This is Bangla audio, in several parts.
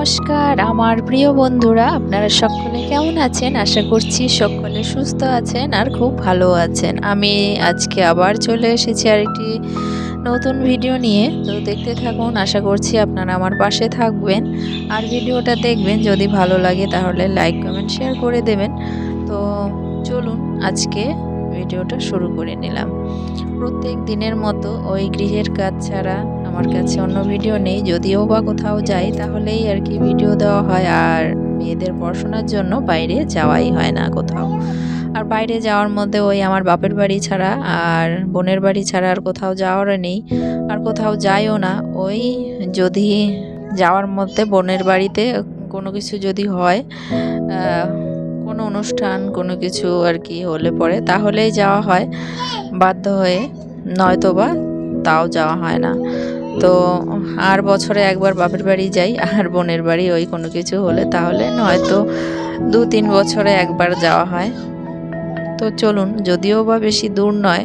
নমস্কার, আমার প্রিয় বন্ধুরা, আপনারা সকলে কেমন আছেন? আশা করছি সকলে সুস্থ আছেন আর খুব ভালো আছেন। আমি আজকে আবার চলে এসেছি আর একটি নতুন ভিডিও নিয়ে। তো দেখতে থাকুন, আশা করছি আপনারা আমার পাশে থাকবেন। আর ভিডিওটা দেখবেন, যদি ভালো লাগে তাহলে লাইক, কমেন্ট, শেয়ার করে দেবেন। তো চলুন, আজকে ভিডিওটা শুরু করে নিলাম। প্রত্যেক দিনের মতো ওই গৃহের কাজ ছাড়া আমার কাছে অন্য ভিডিও নেই, যদিও বা কোথাও যাই, তাহলেই আর কি ভিডিও দেওয়া হয়। আর মেয়েদের পড়াশোনার জন্য বাইরে যাওয়াই হয় না কোথাও। আর বাইরে যাওয়ার মধ্যে ওই আমার বাপের বাড়ি ছাড়া আর বোনের বাড়ি ছাড়া আর কোথাও যাওয়ার নেই। আর কোথাও যাইও না। ওই যদি যাওয়ার মধ্যে বোনের বাড়িতে কোনো কিছু যদি হয় কোনো অনুষ্ঠান, কোনো কিছু আর কি হলে পরে, তাহলেই যাওয়া হয়। বাধ্য হয়ে নয়তোবা তাও যাওয়া হয় না। তো আর বছরে একবার বাপের বাড়ি যাই, আর বোনের বাড়ি ওই কোনো কিছু হলে তাহলে নয়তো দু তিন বছরে একবার যাওয়া হয়। তো চলুন, যদিও বা বেশি দূর নয়,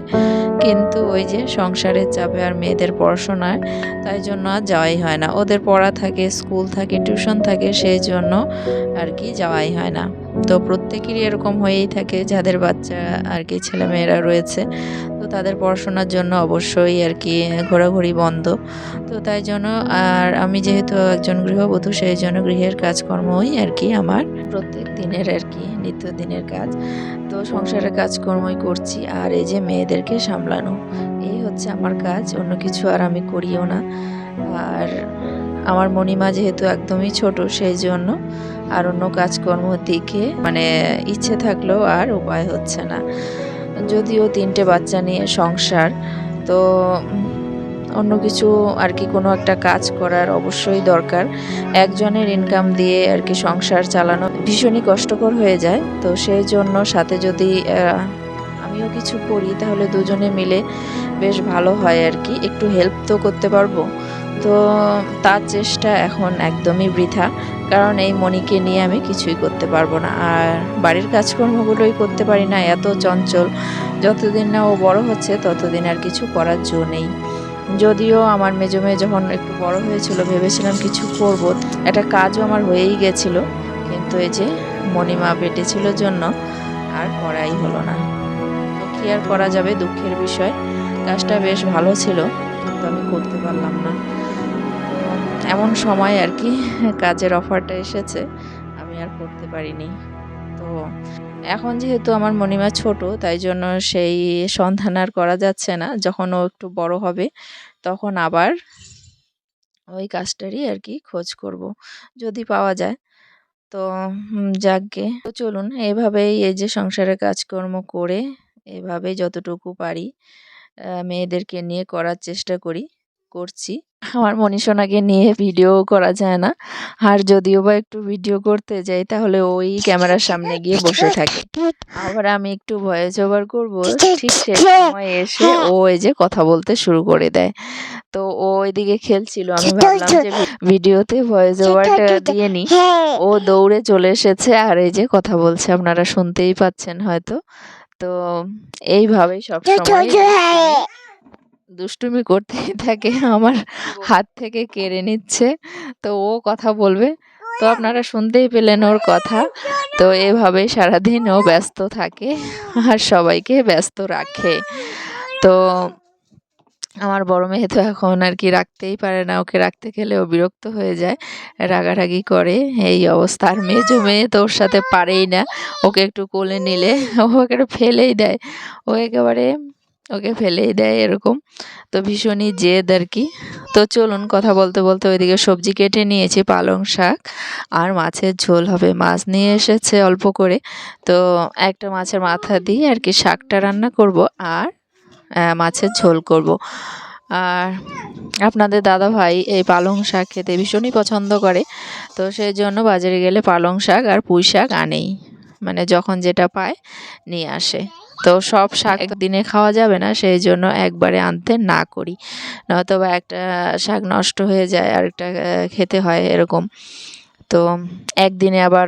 কিন্তু ওই যে সংসারের চাপে আর মেয়েদের পড়াশোনায়, তাই জন্য আর যাওয়াই হয় না। ওদের পড়া থাকে, স্কুল থাকে, টিউশন থাকে, সেই জন্য আর কি যাওয়াই হয় না। তো প্রত্যেকেরই এরকম হয়েই থাকে যাদের বাচ্চা আর কি ছেলেমেয়েরা রয়েছে। তো তাদের পড়াশোনার জন্য অবশ্যই আর কি ঘোরাঘুরি বন্ধ। তো তাই জন্য আর আমি যেহেতু একজন গৃহবধূ, সেই জন্য গৃহের কাজকর্মই আর কি আমার প্রত্যেক দিনের আর কি নিত্যদিনের কাজ। তো সংসারের কাজকর্মই করছি আর এই যে মেয়েদেরকে সামলানো, এই হচ্ছে আমার কাজ। অন্য কিছু আর আমি করিও না। আর আমার মণিমা যেহেতু একদমই ছোট সেই জন্য আর অন্য কাজকর্ম দিকে মানে ইচ্ছে থাকলেও আর উপায় হচ্ছে না। যদিও তিনটে বাচ্চা নিয়ে সংসার, তো অন্য কিছু আর কি কোনো একটা কাজ করার অবশ্যই দরকার। একজনের ইনকাম দিয়ে আর কি সংসার চালানো ভীষণই কষ্টকর হয়ে যায়, তো সেই জন্য সাথে যদি আমিও কিছু করি, তাহলে দুজনে মিলে বেশ ভালো হয় আর কি। একটু হেল্প তো করতে পারব। তো তার চেষ্টা এখন একদমই বৃথা। কারণ এই মণিকে নিয়ে আমি কিছুই করতে পারব না। আর বাড়ির কাজকর্মগুলোই করতে পারি না, এত চঞ্চল। যতদিন না ও বড় হচ্ছে, ততদিন আর কিছু করার জো নেই। যদিও আমার মেজো মেয়ে যখন একটু বড় হয়েছিল, ভেবেছিলাম কিছু করব। একটা কাজও আমার হয়েই গেছিল। কিন্তু এই যে মণিমা পেটে ছিল জন্য আর করাই হলো না। তো কি আর করা যাবে, দুঃখের বিষয়। কাজটা বেশ ভালো ছিল, কিন্তু আমি করতে পারলাম না। এমন সময় আর কি কাজের অফারটা এসেছে, আমি আর করতে পারিনি। তো এখন যেহেতু আমার মণিমা ছোট, তাই জন্য সেই সন্ধান আর করা যাচ্ছে না, যখন ও একটু বড় হবে, তখন আবার ওই কাজটারই আর কি খোঁজ করব, যদি পাওয়া যায়। তো যাকগে। তো চলুন, এভাবেই এই যে সংসারের কাজকর্ম করে এভাবেই যতটুকু পারি মেয়েদেরকে নিয়ে করার চেষ্টা করি, করছি। আমার মনীষণাকে নিয়ে ভিডিও করা যায় না। আর যদিও বা একটু ভিডিও করতে যাই, তাহলে ওই ক্যামেরার সামনে গিয়ে বসে থাকে। আবার আমি একটু ভয়েস ওভার করব, ঠিক সেই সময় এসে ও এই যে কথা বলতে শুরু করে দেয়। তো ও এদিকে খেলছিল, আমি ভাবলাম যে ভিডিওতে ভয়েস ওভারটা দিয়ে নি ও দৌড়ে চলে এসেছে, আর এই যে কথা বলছে, আপনারা শুনতেই পাচ্ছেন হয়তো। তো এইভাবেই সব সময় দুষ্টুমি করতেই থাকে আমার হাত থেকে কেড়ে নিচ্ছে। তো ও কথা বলবে। তো আপনারা শুনতেই পেলেন ওর কথা। তো এভাবেই সারাদিন ও ব্যস্ত থাকে আর সবাইকে ব্যস্ত রাখে। তো আমার বড় মেয়ে তো এখন আর কি রাখতেই পারে না ওকে রাখতে গেলে ও বিরক্ত হয়ে যায় রাগারাগি করে। এই অবস্থা। আর মেজো মেয়ে তো ওর সাথে পারেই না ওকে একটু কোলে নিলে। ও একেবারে ফেলেই দেয়। ও একেবারে ওকে ফেলেই দেয় এরকম। তো ভীষণই জেদ আর কি। তো চলুন কথা বলতে বলতে ওইদিকে সবজি কেটে নিয়েছি, পালং শাক আর মাছের ঝোল হবে। মাছ নিয়ে এসেছে অল্প করে। তো একটা মাছের মাথা দিয়ে আর কি শাকটা রান্না করব আর মাছের ঝোল করব। আর আপনাদের দাদা ভাই এই পালং শাক খেতে ভীষণই পছন্দ করে। তো সেই জন্য বাজারে গেলে পালং শাক আর পুঁই শাক আনেই। মানে যখন যেটা পায় নিয়ে আসে। তো সব শাক একদিনে খাওয়া যাবে না সেই জন্য একবারে আনতে না করি। নয়তো বা একটা শাক নষ্ট হয়ে যায় আর একটা খেতে হয় এরকম। তো একদিনে আবার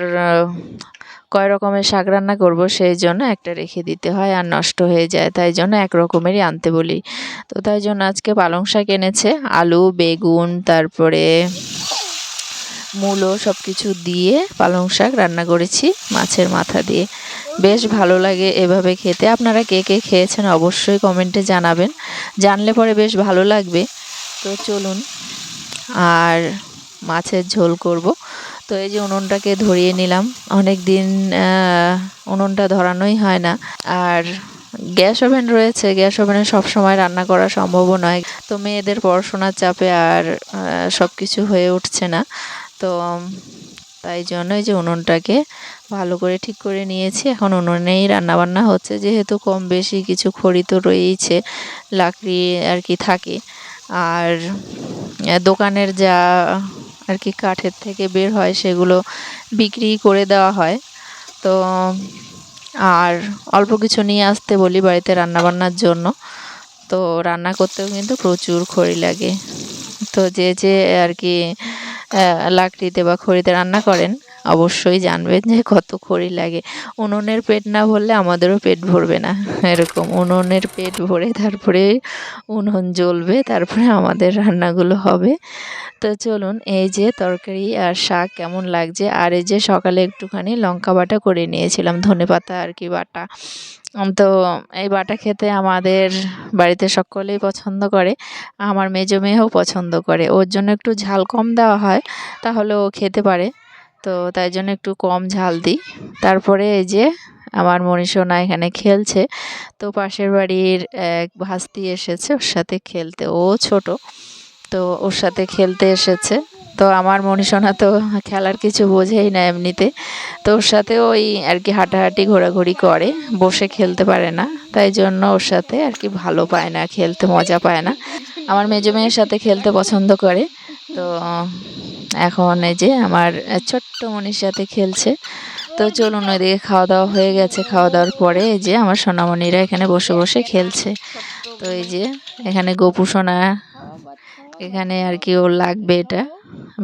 কয় রকমের শাক রান্না করব সেই জন্য একটা রেখে দিতে হয় আর নষ্ট হয়ে যায় তাই জন্য এক রকমেরই আনতে বলি। তো তাই জন্য আজকে পালং শাক এনেছে আলু বেগুন তারপরে মূলো সব কিছু দিয়ে পালং শাক রান্না করেছি মাছের মাথা দিয়ে। বেশ ভালো লাগে এভাবে খেতে। আপনারা কে কে খেয়েছেন অবশ্যই কমেন্টে জানাবেন। জানলে পরে বেশ ভালো লাগবে। তো চলুন, আর মাছের ঝোল করব। তো এই যে উনুনটাকে ধরিয়ে নিলাম। অনেক দিন উনুনটা ধরানোই হয় না। আর গ্যাস ওভেন রয়েছে। গ্যাস ওভেনে সবসময় রান্না করা সম্ভবও নয়। তো মেয়েদের পড়াশোনার চাপে আর সব কিছু হয়ে উঠছে না। তো তাই জন্য এই যে উনুনটাকে ভালো করে ঠিক করে নিয়েছি। এখন উনুনেই রান্নাবান্না হচ্ছে, যেহেতু কম বেশি কিছু খড়ি তো রয়েইছে, লাকড়ি আর কি থাকে। আর দোকানের যা আর কি কাঠের থেকে বের হয় সেগুলো বিক্রি করে দেওয়া হয়। তো, আর অল্প কিছু নিয়ে আসতে বলি বাড়িতে রান্নাবান্নার জন্য। তো রান্না করতেও কিন্তু প্রচুর খড়ি লাগে। তো যে যে আর কি লাকড়িতে বা খড়িতে রান্না করেন, অবশ্যই জানবেন যে কত খড়ি লাগে। উনুনের পেট না ভরলে আমাদেরও পেট ভরবে না। এরকম উনুনের পেট ভরে তারপরে উনুন জ্বলবে, তারপরে আমাদের রান্নাগুলো হবে। তো চলুন, এই যে তরকারি আর শাক কেমন লাগছে? আর এই যে সকালে একটুখানি লঙ্কা বাটা করে নিয়েছিলাম ধনে পাতা আর কি বাটা। তো এই বাটা খেতে আমাদের বাড়িতে সকলেই পছন্দ করে। আমার মেজো মেয়েও পছন্দ করে। ওর জন্য একটু ঝাল কম দেওয়া হয়, তাহলে ও খেতে পারে। তো তাই জন্য একটু কম ঝাল দিই। তারপরে এই যে আমার মনীষণা এখানে খেলছে। তো পাশের বাড়ির এক ভাস্তি এসেছে, ওর সাথে খেলতে। ও ছোট, তো ওর সাথে খেলতে এসেছে। তো আমার মনীষণা তো খেলার কিছু বোঝেই না এমনিতে। তো ওর সাথে ওই আর কি হাঁটাহাঁটি, ঘোরাঘুরি করে, বসে খেলতে পারে না। তাই জন্য ওর সাথে আর কি ভালো পায় না, খেলতে মজা পায় না। আমার মেজো মেয়ের সাথে খেলতে পছন্দ করে। তো এখন এই যে আমার ছোট্ট মনির সাথে খেলছে। তো চলুন ওইদিকে খাওয়া দাওয়া হয়ে গেছে। খাওয়া দাওয়ার পরে এই যে আমার সোনামণিরা এখানে বসে বসে খেলছে। তো এই যে এখানে গোপু সোনা এখানে আর কি ওর লাগবে এটা।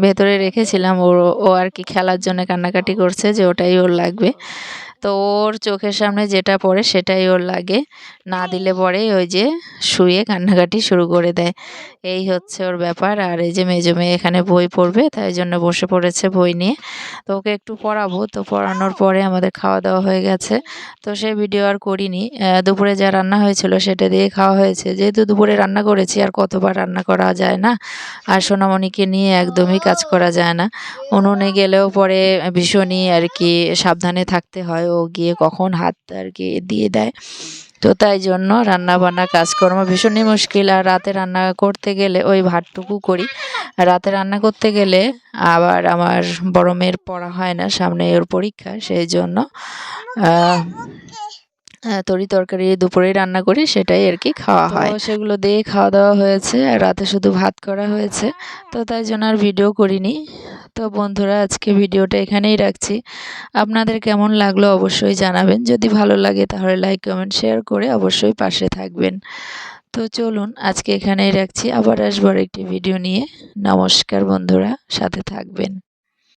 ভেতরে রেখেছিলাম ওর ও আর কি খেলার জন্য কান্নাকাটি করছে যে ওটাই ওর লাগবে। তো ওর চোখের সামনে যেটা পড়ে সেটাই ওর লাগে। না দিলে পরে ওই যে শুয়ে কান্নাকাটি শুরু করে দেয়। এই হচ্ছে ওর ব্যাপার। আর এই যে মেজো মেয়ে এখানে বই পড়বে, তাই জন্য বসে পড়েছে বই নিয়ে। তো ওকে একটু পড়াবো। তো পড়ানোর পরে আমাদের খাওয়া দাওয়া হয়ে গেছে। তো সে ভিডিও আর করিনি। দুপুরে যা রান্না হয়েছিল সেটা দিয়ে খাওয়া হয়েছে। যেহেতু দুপুরে রান্না করেছি, আর কতবার রান্না করা যায় না? আর সোনামণিকে নিয়ে একদমই কাজ করা যায় না। উনুনে গেলেও পরে ভীষণই আর কি সাবধানে থাকতে হয়। গিয়ে কখন হাত আর কি দিয়ে দেয়। তো তাই জন্য রান্না বান্না কাজকর্ম ভীষণই মুশকিল। আর রাতে রান্না করতে গেলে ওই ভাতটুকু করি। রাতে রান্না করতে গেলে আবার আমার বড় মেয়ের পড়া হয় না সামনে ওর পরীক্ষা সেই জন্য তরি তরকারি দুপুরে রান্না করি সেটাই আর কি খাওয়া হয়। সেগুলো দিয়ে খাওয়া দাওয়া হয়েছে আর রাতে শুধু ভাত করা হয়েছে। তো তাই জন্য আর ভিডিও করিনি। তো বন্ধুরা, আজকে ভিডিওটা এখানেই রাখছি। আপনাদের কেমন লাগল অবশ্যই জানাবেন। যদি ভালো লাগে তাহলে লাইক, কমেন্ট, শেয়ার করে অবশ্যই পাশে থাকবেন। তো চলুন, আজকে এখানেই রাখছি। আবার আসবার একটি ভিডিও নিয়ে। নমস্কার বন্ধুরা, সাথে থাকবেন।